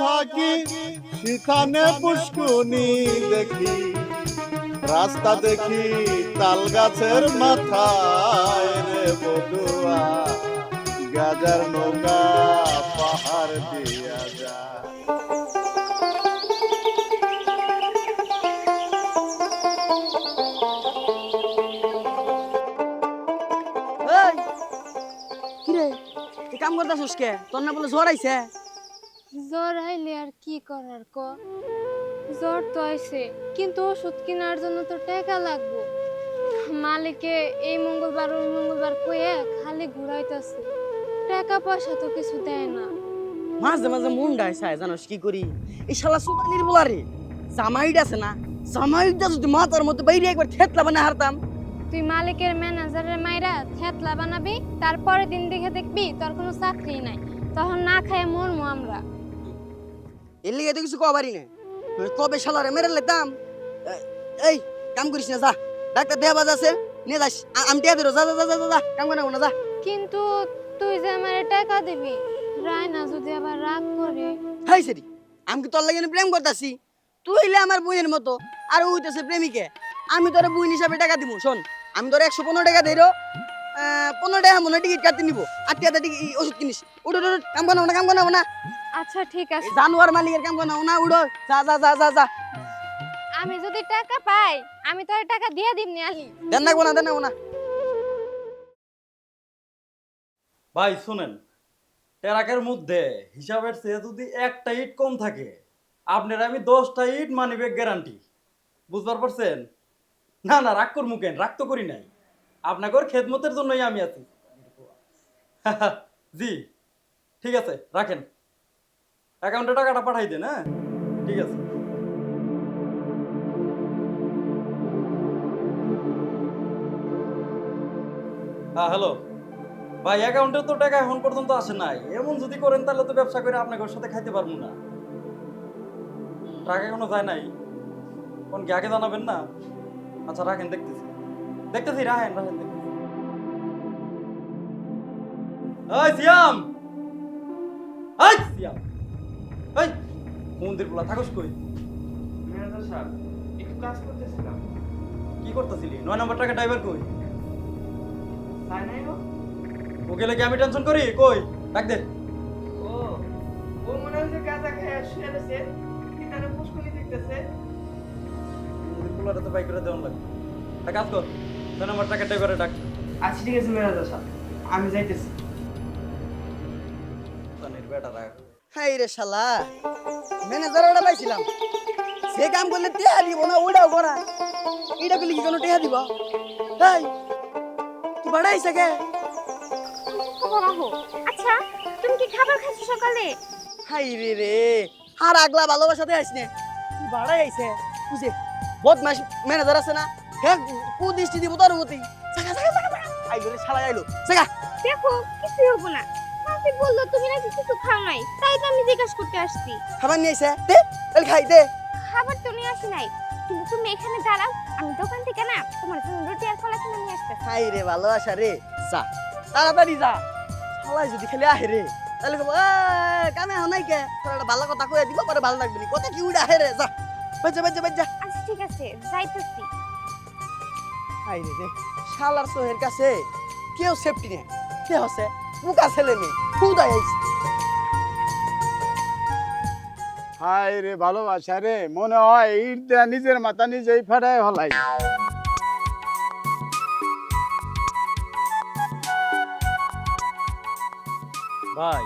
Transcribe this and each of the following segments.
থাকি, সেখানে পুষ্কুনি দেখি। রাস্তা দেখি তাল গাছের বধুয়া। গাজার নৌকা পাহাড় দিয়া তুই কাম করতেছিস কে? তোর না বলে জ্বর আইছে জ্বর আইলে আর কি করার ক? জ্বর তো আইছে কিন্তু ওষুধ কেনার জন্য তো টাকা লাগবে। মালিকে এই মঙ্গলবার ওই মঙ্গলবার কয়ে খালি ঘুরাইতেছে। টাকা পয়সা তো কিছু দেয় না। মাঝে মাঝে মন ডাইছায় জানোস কি করি? এই শালা সুবানির বলারে জামাইটা আছে না জামাইটা যদি মাথার মতো বাইরে একবার থেতলা বানা হারতাম। তুই মালিকের ম্যানেজারের মাইরা থেতলা বানাবি তারপরে দিন দেখে দেখবি তোর কোনো চাকরি নাই। তখন না খায় মরমু আমরা। এর লিগে তো কিছু কবারই না নইলে কবে শালারে মেরে লেতাম এই কাম করিস না যা। ডাক্তার দেয়া বাজ আছে নিয়ে যাস। আমি টিয়া দিরো যা যা যা যা, যা যা। কাম করে না যা। কিন্তু তুই যে আমারে টাকা দিবি রায়না যদি আবার রাগ করে। হাই সেরি আমি কি তোর লাগে প্রেম করতাছি? তুই হইলে আমার বইয়ের মতো আর ও হইতেছে প্রেমিকে। আমি তোর বই হিসাবে টাকা দিব শোন। আমি তোর একশো পনেরো টাকা দিই পনেরো টাকা মনে টিকিট কাটতে নিবো। আর টাকা টিকিট ওষুধ কিনিস। উঠো উঠো, উঠো, কাম বানাবো না কাম বানাবো না আচ্ছা ঠিক আছে। জানোয়ার মালিকের কাম না উড়ো যা যা যা যা যা। আমি যদি টাকা পাই আমি তোর টাকা দিয়ে দিমনি আলি। দেন না না দেন না ভাই শুনেন টেরাকের মধ্যে হিসাবের চেয়ে যদি একটা ইট কম থাকে আপনার আমি দশটা ইট মানিবে গ্যারান্টি বুঝবার পারছেন? না না রাগ করব কেন? রাগ তো করি নাই। আপনাকে ওর খেদমতের জন্যই আমি আছি। জি, ঠিক আছে, রাখেন। অ্যাকাউন্টে টাকাটা পাঠাই দেন হ্যাঁ? ঠিক আছে। হ্যাঁ হ্যালো। ভাই অ্যাকাউন্টে তো টাকা এখন পর্যন্ত আসে নাই। এমন যদি করেন, তাহলে তো ব্যবসা করে আপনাকে ওর সাথে খাইতে পারব না। টাকা এখনও যায় নাই। কোন কি আগে জানাবেন না? আচ্ছা রাখেন, দেখতেছি। দেখতেছি রাখেন দেখতেছি। ওই সিয়াম! ওই সিয়াম! ওই মন্দির পোলা থাকস কই? ম্যানেজার স্যার একটু কাজ করতেছিলাম। কি করতেছিলি? নয় নম্বর টাকা ড্রাইভার কই? তাই নাই ও ও গেলে কি আমি টেনশন করি? কই? ডাক দে। ও ও মনে যে গাঁজা খেয়ে শুয়ে রয়েছে। এখানে পুষ্কনি দেখতেছে মন্দির পোলাটা তো বাইক করে দেওয়ান লাগবে কাজ কর। নম্বর টাকা ড্রাইভারে ডাক। আচ্ছা ঠিক আছে ম্যানেজার স্যার আমি যাইতেছি। তানের বেটা রাখ হাই রে শালা ম্যানেজার ওটা পাইছিলাম। সে কাম করলে টেহা দিব না ওইটাও করা। করলে কি কোনো টেহা দিব? তাই তুই বাড়াইছে কে? আচ্ছা তুমি কি খাবার খাইছো সকালে? হাই রে রে আর আগলা ভালোবাসাতে আইস নে তুই বাড়াই আইছে বুঝে বদমাস ম্যানেজার আছে না? হ্যাঁ কু দৃষ্টি দিব তোর মতি জাগা জাগা জাগা জাগা আই করে শালা আইলো। জাগা দেখো কিছু হব না। মাসি বলল তুমি নাকি কিছু খাও নাই। তাই তো আমি জিজ্ঞাসা করতে আসছি। খাবার নিয়ে দে খাই দে। খাবার তো নিয়ে আসি নাই। কিন্তু তুমি এখানে দাঁড়াও আমি দোকান থেকে না তোমার জন্য রুটি আর কলা কিনে নিয়ে হাই রে ভালোবাসা রে। যা তাড়াতাড়ি যা। শালাই যদি খালি আহে রে তাহলে কব "এই, কামে হানাই কে? তোর একটা ভালো কথা কয়ে দিব পরে ভালো লাগবে নি। কথা কি উড়ে আহে রে যা। বাজ্জা বাজ্জা বাজ্জা আচ্ছা ঠিক আছে যাইতেছি। হাই রে রে শালার সোহের কাছে কেউ সেফটি নেই। কে হচ্ছে মুকা ছেলে মেয়ে। খুদাই আইছে। হায় রে ভালোবাসা রে মনে হয় ইট দেয়া নিজের মাথা নিজেই ফেরায় হলাই ভাই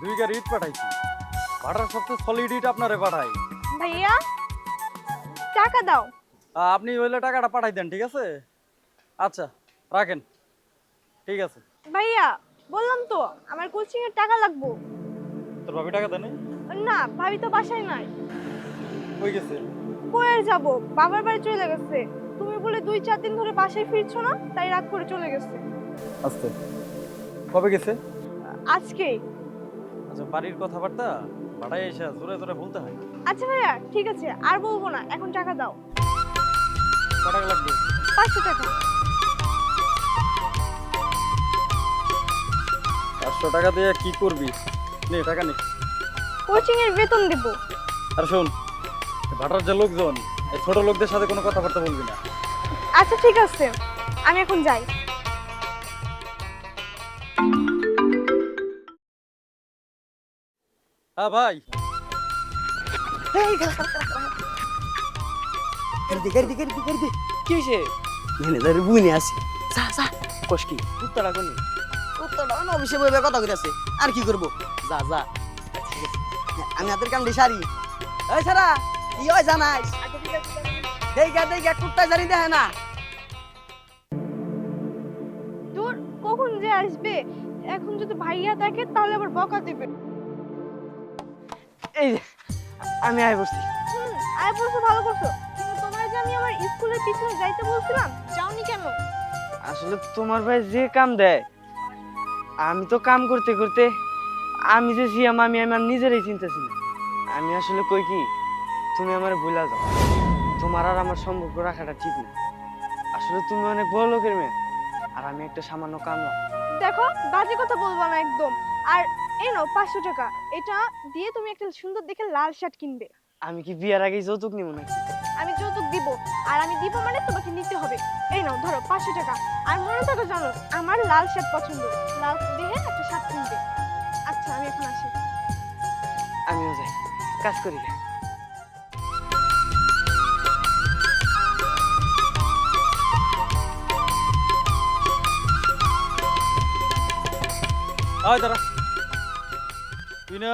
দুই গাড়ি ইট পাঠাইছি। ভাড়ার সবচেয়ে সলিড ইট আপনারে পাঠাই। ভাইয়া টাকা দাও। আপনি হইলে টাকাটা পাঠাই দেন ঠিক আছে? আচ্ছা রাখেন। ঠিক আছে। ভাইয়া বললাম তো আমার কোচিং এর টাকা লাগবো। তোর ভাবি টাকা দেন না ভাবি তো বাসায় নাই। কই গেছে? কয়ে যাব বাবার বাড়ি চলে গেছে। তুমি বলে দুই চার দিন ধরে বাসায় ফিরছো না তাই রাগ করে চলে গেছে। আস্তে কবে গেছে? আজকে। আচ্ছা বাড়ির কথাবার্তা? ভাড়াই এসে জোরে জোরে বলতে হয়। আচ্ছা ভাইয়া ঠিক আছে আর বলব না এখন টাকা দাও। টাকা লাগবে পাঁচশো টাকা। পাঁচশো টাকা দিয়ে কি করবি? নে টাকা নে। কোচিং এর বেতন দেব। আর শোন ভাটার যে লোকজন এই ছোট লোকদের সাথে কোনো কথাবার্তা বলবি না। আচ্ছা ঠিক আছে। আমি এখন যাই। হ্যাঁ ভাই। গাড়ি গাড়ি গাড়ি গাড়ি কি হয়েছে ম্যানেজারের বুঝে আসি যা যা। কষ্টি কুত্তাটা কোনি? উত্তরটা না অফিসে বইবে কথা কইতাছে। আর কি করব? যা যা। আমি হাতের কামড়ে সারি। এই সারা কি হয় আছে দেখা দেখা কুত্তা জানি দেখে না। দূর কখন যে আসবে? এখন যদি ভাইয়া দেখে তাহলে আবার বকা দেবে। এই আমি আয় বসছি। আয় বলছো ভালো করছ আমি আমার স্কুলের পিছনে যাইতে বলছিলাম যাওনি কেন? আসলে তোমার ভাই যে কাম দেয় আমি তো কাম করতে করতে আমি যে সিয়াম আমি আমার নিজেরই চিন্তাছি না। আমি আসলে কই কি তুমি আমার ভুলা যাও। তোমার আর আমার সম্পর্ক রাখাটা ঠিক না। আসলে তুমি অনেক বড় লোকের মেয়ে আর আমি একটা সামান্য কামলা দেখো বাজে কথা বলব না একদম। আর এই নাও পাঁচশো টাকা এটা দিয়ে তুমি একটা সুন্দর দেখে লাল শার্ট কিনবে। আমি কি বিয়ার আগেই যৌতুক নিব নাকি? আমি যৌতুক দিব। আর আমি দিব মানে তোমাকে নিতে হবে। এই নাও ধরো পাঁচশো টাকা। আর মনে থাকো জানো আমার লাল শার্ট পছন্দ। লাল দেখে একটা শার্ট কিনবে। আচ্ছা আমি এখন আসি। আমিও যাই। কাজ করি গে। আয় দাঁড়া। তুই না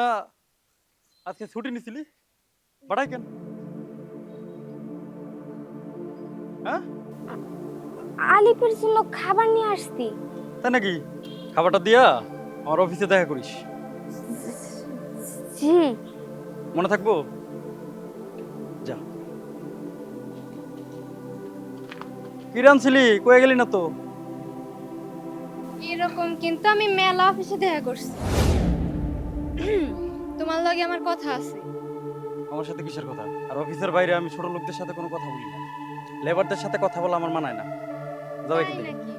আজকে ছুটি নিছিলি? বাড়াই কেন? হ্যাঁ? আলিপের জন্য খাবার নিয়ে আসছি তাই নাকি? খাবারটা দিয়া আমার অফিসে দেখা করিস। জি। মনে থাকব? যা। কিরান ছিলি? কয়ে গেলি না তো? এরকম কিন্তু আমি মেলা অফিসে দেখা করছি। তোমার লগে আমার কথা আছে। আমার সাথে কিসের কথা? আর অফিসের বাইরে আমি ছোট লোকদের সাথে কোনো কথা বলি না। লেবারদের সাথে কথা বলা আমার মানায় না। যাও এখান তাই নাকি?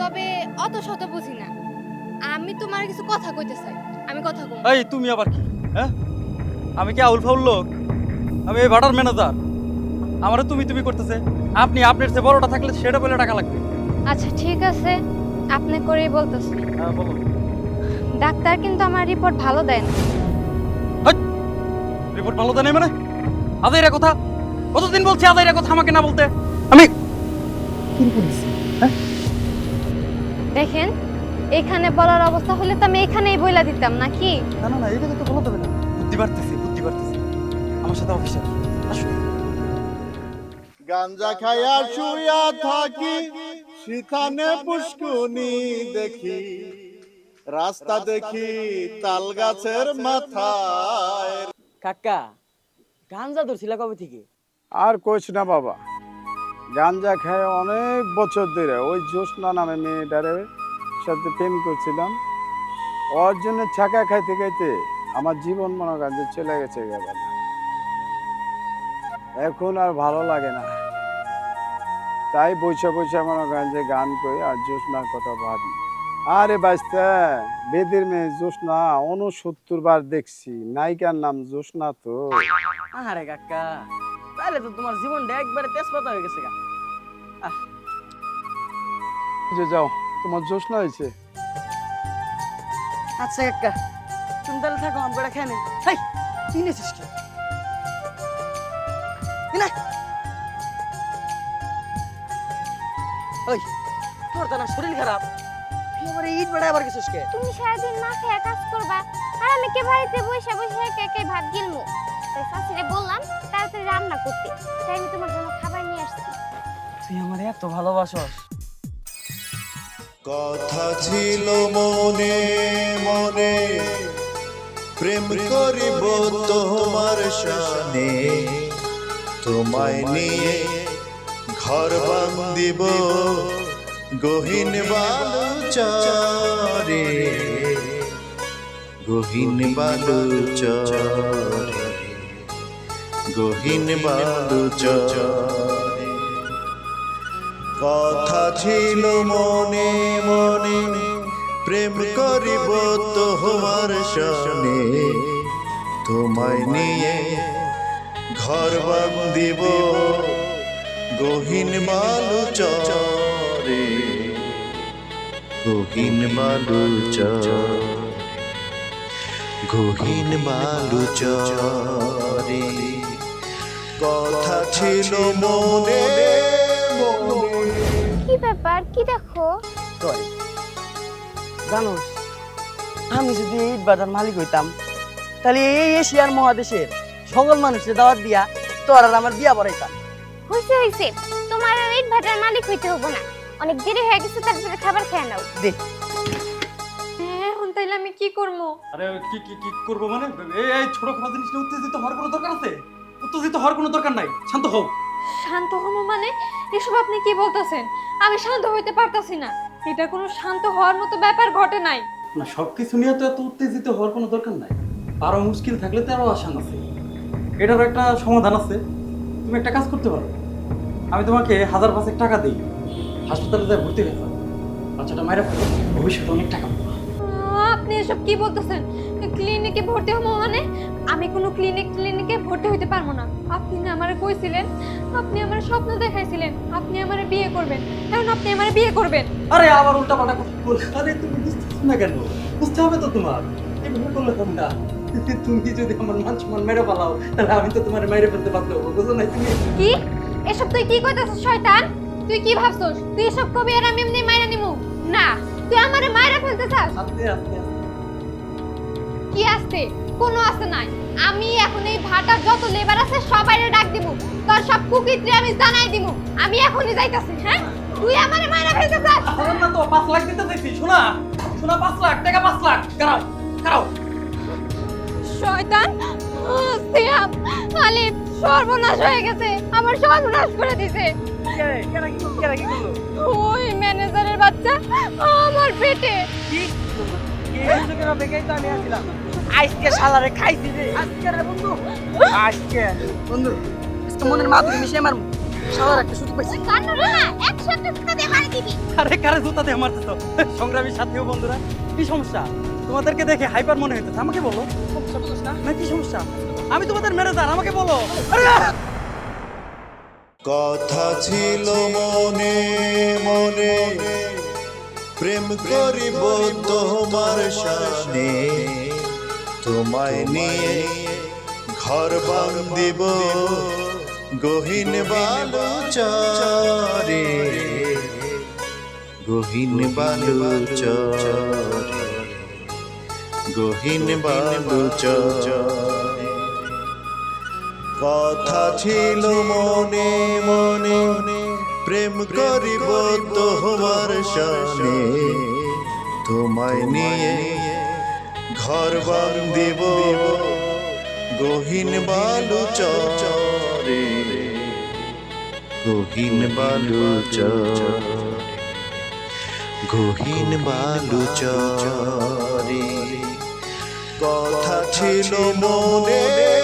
তবে অত শত বুঝি না। আমি তোমার কিছু কথা কইতে চাই। আমি কথা কম এই তুমি আবার কি? হ্যাঁ? আমি কি আউল ফাউল লোক? আমি এই ভাটার ম্যানেজার। আমারও তুমি তুমি করতেছে। আপনি আপনার চেয়ে বড়টা থাকলে সেটা বলে টাকা লাগবে। আচ্ছা ঠিক আছে। আপনি করেই বলতেছি। হ্যাঁ বলো ডাক্তার কিন্তু আমার রিপোর্ট ভালো দেয় না। রিপোর্ট ভালো দেয় নাই মানে? আদাইরা কথা। কতদিন বলছি আদাইরা কথা আমাকে না বলতে? আমি দেখেন এখানে বলার অবস্থা হলে তো আমি এখানেই বইলা দিতাম নাকি? না না না এটা তো বলা যাবে না। বুদ্ধি বাড়তেছি বুদ্ধি বাড়তেছি। আমার সাথে অফিসে আসো গাঞ্জা খাইয়া শুয়া থাকি সেখানে পুষ্কুনি দেখি। রাস্তা দেখি তাল গাছের মাথায়। কাকা গাঞ্জা ধরছিলা কবে থেকে? আর কোচ না বাবা। গাঞ্জা খায় অনেক বছর ধরে ওই জ্যোৎস্না নামে মেয়েটারে সাথে প্রেম করছিলাম। ওর জন্য ছাকা খাইতে খাইতে আমার জীবন মনে যে চলে গেছে এখন আর ভালো লাগে না। তাই বৈশা বৈশা মনে করেন যে গান করি আর জ্যোৎস্নার কথা ভাবি। আরে বাস্তা বেদের মেয়ে জ্যোৎস্না উনসত্তর বার দেখছি। নায়িকার নাম জ্যোৎস্না তো। আরে কাকা তাহলে তো তোমার জীবনটা একবারে তেজপাতা হয়ে গেছে গা। যে যাও তোমার জ্যোৎস্না হয়েছে। আচ্ছা কাকা তুমি তাহলে থাকো আমগোটা খেয়ে নে। হাই কি নেছিস কি? ওই তোর তো না শরীর খারাপ। তুই আবার ইট বেড়া আবার গেছিস কে? তুমি সারাদিন না খেয়ে কাজ করবা আর আমি কে বাড়িতে বসে বসে একা একাই ভাত গিলমু? তাই শাশুড়ি বললাম তাড়াতাড়ি রান্না করতে। তাই আমি তোমার জন্য খাবার নিয়ে আসছি। তুই আমার এত ভালোবাসস। কথা ছিল মনে মনে। প্রেম করিব তোমার শানে। তোমায় নিয়ে ঘর বান্দিব গহীন বালুচরে। গহীন বালুচরে। গহীন বালুচরে কথা ছিল মনে মনে, প্রেম করিব তোমার সনে। তোমায় নিয়ে ঘর বান্দিব গহীন বালু চরে। গহীন বালু চরে। গহীন বালু চরে। কথা ছিল মনে মনে। কি ব্যাপার? কি দেখো? জানোস আমি যদি এই বাজার মালিক হইতাম তাহলে এই এশিয়ার মহাদেশের সকল মানুষের দাওয়াত দিয়া তোর আর আমার বিয়া পড়াইতাম। হয়েছে হয়েছে তোমার আর ইট ভাটার মালিক হইতে হব না। অনেক দেরি হয়ে গেছে তারপরে খাবার খেয়ে নাও। দেখ এখন তাইলে আমি কি করব? আরে কি কি কি করব মানে? এই এই ছোটখাটো জিনিস নিয়ে উত্তেজিত হওয়ার কোনো দরকার আছে? উত্তেজিত হওয়ার কোনো দরকার নাই। শান্ত হও। শান্ত হব মানে? এসব আপনি কি বলতেছেন? আমি শান্ত হইতে পারতাছি না। এটা কোনো শান্ত হওয়ার মতো ব্যাপার ঘটে নাই। না সব কিছু নিয়ে তো এত উত্তেজিত হওয়ার কোনো দরকার নাই। আরও মুশকিল থাকলে তো আরও আসান আছে। এটারও একটা সমাধান আছে। তুমি একটা কাজ করতে পারো। আমি তোমাকে হাজার পাঁচেক টাকা দিই। হাসপাতালে যাই ভর্তি হয়ে যাও। বাচ্চাটা মায়েরা ভবিষ্যতে অনেক টাকা পাবো। আপনি এসব কি বলতেছেন? ক্লিনিকে ভর্তি হব মানে? আমি কোনো ক্লিনিক ক্লিনিকে ভর্তি হইতে পারব না। আপনি না আমারে কইছিলেন আপনি আমার স্বপ্ন দেখাইছিলেন আপনি আমারে বিয়ে করবেন। এখন আপনি আমারে বিয়ে করবেন। আরে আবার উল্টা পাল্টা কথা বল আরে তুমি বুঝতেছো না কেন? বুঝতে হবে তো তোমার। এভাবে করলে হবে না। তুমি যদি আমার মান সম্মান মেরে পালাও তাহলে আমি তো তোমার মেরে ফেলতে বাধ্য হব বুঝো না তুমি? কি? এসব তুই কি কইতাছিস শয়তান? তুই কি ভাবছস? তুই এসব কবি আর আমি এমনি মাইরা নিমু? না তুই আমারে মাইরা ফেলতে চাস? আস্তে আস্তে কি আসছে কোনো আছে নাই। আমি এখন এই ভাটার যত লেবার আছে সবাইরে ডাক দিব তোর সব কুকিত্রে আমি জানাই দিব আমি এখনই যাইতাছি হ্যাঁ? তুই আমারে মাইরা ফেলতে চাস আমার না তো পাঁচ লাখ দিতে চাইছি শোনা শোনা পাঁচ লাখ টাকা পাঁচ লাখ। কারাও কারাও শয়তান সিয়াম আলিফ সর্বনাশ হয়ে গেছে। আমার সর্বনাশ করে দিছে। ওই ম্যানেজারের বাচ্চা আমার পেটে। আজকে শালারে খাইছি রে আজকে রে বন্ধু। আজকে। বন্ধু আজকে মনের মাধুরী মিশিয়ে আমার শালার একটা সুযোগ পাইছি। কান্নুরে না একসাথে জুতা দিয়ে মারি দিবি। আরে কারে জুতা দিয়ে মারতে তো? সংগ্রামী সাথীও বন্ধুরা কি সমস্যা? তোমাদেরকে দেখে হাইপার মনে হইতেছে আমাকে বলো। না। কি সমস্যা? আমি তোমাদের ম্যানেজার আমাকে বলো। আরে কথা ছিল মনে মনে। প্রেম করিব তোমার সামনে তোমায় নিয়ে ঘর বান্দিব গহীন বালু চরে গহীন বালু চরে গহীন বালু চরে কথা ছিল মনে মনে প্রেম করিব তোমার সামনে তোমায় নিয়ে ঘর বন্দিব গহীন বালু চরে। গহীন বালু গহীন বালু চরে। কথা ছিল মনে।